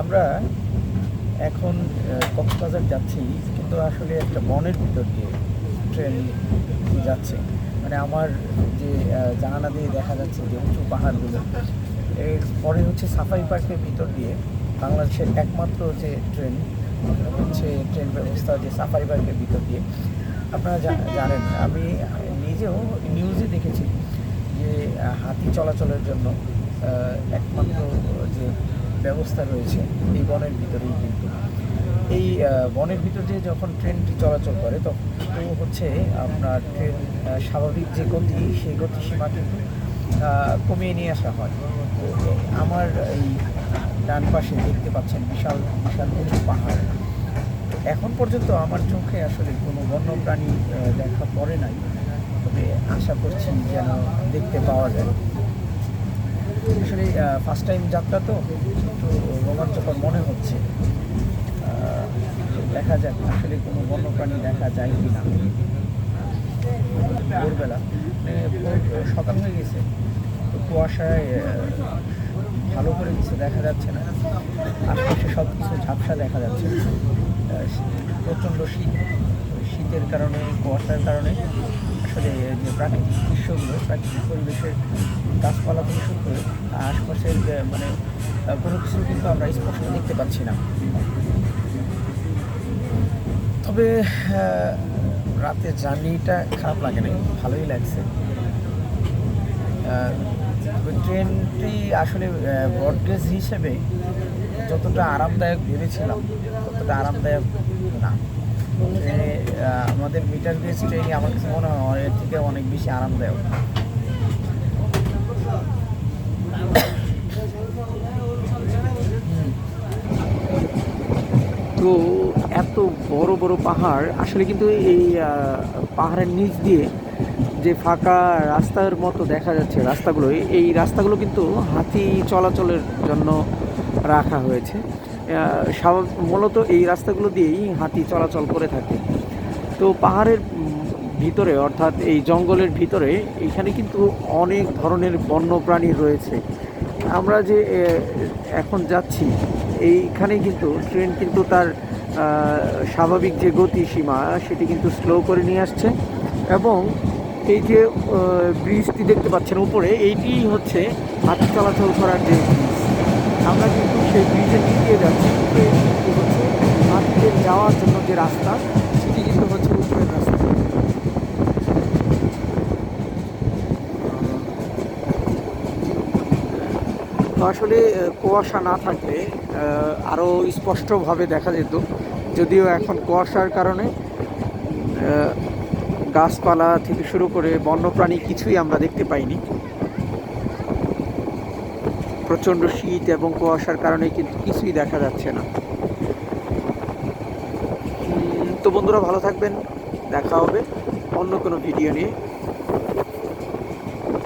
আমরা এখন কক্সবাজার যাচ্ছি, কিন্তু আসলে একটা বনের ভিতর দিয়ে ট্রেন যাচ্ছে। মানে আমার যে জানালা দিয়ে দেখা যাচ্ছে যে উঁচু পাহাড়গুলো, এর পরে হচ্ছে সাফারি পার্কের ভিতর দিয়ে বাংলাদেশের একমাত্র যে ট্রেন হচ্ছে ট্রেন ব্যবস্থা যে সাফারি পার্কের ভিতর দিয়ে। আপনারা জানেন, আমি নিজেও নিউজে দেখেছি যে হাতি চলাচলের জন্য একমাত্র যে ব্যবস্থা রয়েছে এই বনের ভিতরেই কিন্তু। এই বনের ভিতর দিয়ে যখন ট্রেনটি চলাচল করে তখন কিন্তু হচ্ছে আপনার ট্রেন স্বাভাবিক যে গতি সেই গতিসীমা কিন্তু কমিয়ে নিয়ে আসা হয়। তো আমার এই ডান পাশে দেখতে পাচ্ছেন বিশাল বিশাল উঁচু পাহাড়। এখন পর্যন্ত আমার চোখে আসলে কোনো বন্যপ্রাণী আহ, দেখা পড়ে নাই। তবে আশা করছি যেন দেখতে পাওয়া যায়। আসলে ফার্স্ট টাইম যাত্রা তো একটু রোমাঞ্চকর মনে হচ্ছে। দেখা যাক, আসলে কোনো বন্যপ্রাণী দেখা যায় কি না ভোরবেলা মানে সকাল হয়ে গেছে, তো কুয়াশায় ভালো করে কিছু দেখা যাচ্ছে না। আশপাশে সব কিছু ঝাপসা দেখা যাচ্ছে। প্রচণ্ড শীত। শীতের কারণে, কুয়াশার কারণে আসলে যে প্রাকৃতিক দৃশ্যগুলো, প্রাকৃতিক পরিবেশের গাছপালা থেকে শুরু করে আশপাশের মানে কোনো কিছু কিন্তু আমরা স্পষ্ট দেখতে পাচ্ছি না। তবে রাতের জার্নিটা খারাপ লাগে না ভালোই লাগছে। ট্রেনটি আসলে ব্রডগেজ হিসেবে যতটা আরামদায়ক ভেবেছিলাম, ততটা আরামদায়ক না। ট্রেনে আমাদের মিটার গেজ ট্রেনই আমার কাছে মনে হয় এর থেকে অনেক বেশি আরামদায়ক। তো এত বড় বড় পাহাড়, আসলে কিন্তু এই পাহাড়ের নিচ দিয়ে যে ফাঁকা রাস্তার মতো দেখা যাচ্ছে রাস্তাগুলো, এই রাস্তাগুলো কিন্তু হাতি চলাচলের জন্য রাখা হয়েছে। মূলত এই রাস্তাগুলো দিয়েই হাতি চলাচল করে থাকে। তো পাহাড়ের ভিতরে, অর্থাৎ এই জঙ্গলের ভিতরে, এখানে কিন্তু অনেক ধরনের বন্যপ্রাণী রয়েছে। আমরা যে এখন যাচ্ছি, এইখানে কিন্তু ট্রেন কিন্তু তার স্বাভাবিক যে গতিসীমা, সেটি কিন্তু স্লো করে নিয়ে আসছে। এবং এই যে ব্রিজটি দেখতে পাচ্ছেন উপরে, এইটি হচ্ছে হাতি চলাচল করার যে ব্রিজ। আমরা কিন্তু সেই ব্রিজের দিয়ে যাচ্ছি হচ্ছে হাতিদের যাওয়ার জন্য যে রাস্তা সেটি কিন্তু হচ্ছে উপরের রাস্তা তো আসলে কুয়াশা না থাকলে আরও স্পষ্টভাবে দেখা যেত। যদিও এখন কুয়াশার কারণে গাছপালা থেকে শুরু করে বন্যপ্রাণী কিছুই আমরা দেখতে পাইনি। প্রচণ্ড শীত এবং কুয়াশার কারণে কিন্তু কিছুই দেখা যাচ্ছে না। তো বন্ধুরা ভালো থাকবেন। দেখা হবে অন্য কোনো ভিডিও নিয়ে।